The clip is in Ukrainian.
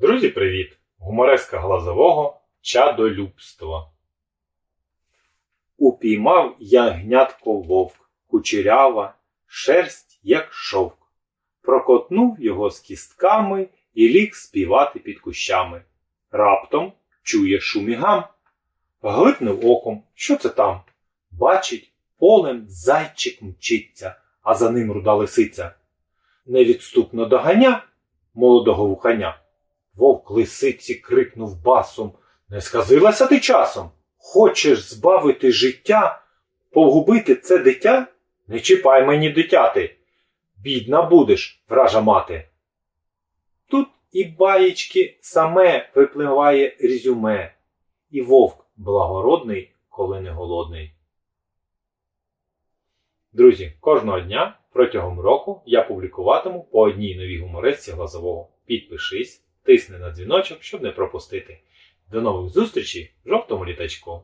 Друзі, привіт! Гумореска глазового чадолюбство. Упіймав ягнятко вовк, кучерява, шерсть, як шовк. Прокотнув його з кістками і ліг співати під кущами. Раптом чує шум і гам. Глипнув оком, що це там? Бачить, полем зайчик мчиться, а за ним руда лисиця. Невідступно доганя молодого вуханя. Вовк лисиці крикнув басом. Не сказилася ти часом? Хочеш збавити життя, погубити це дитя? Не чіпай мені дитяти. Бідна будеш, вража мати. Тут і баєчки саме випливає резюме, і вовк благородний, коли не голодний. Друзі, кожного дня протягом року я публікуватиму по одній новій гумористці глазового. Підпишись, тисни на дзвіночок, щоб не пропустити. До нових зустрічей в жовтому літачку.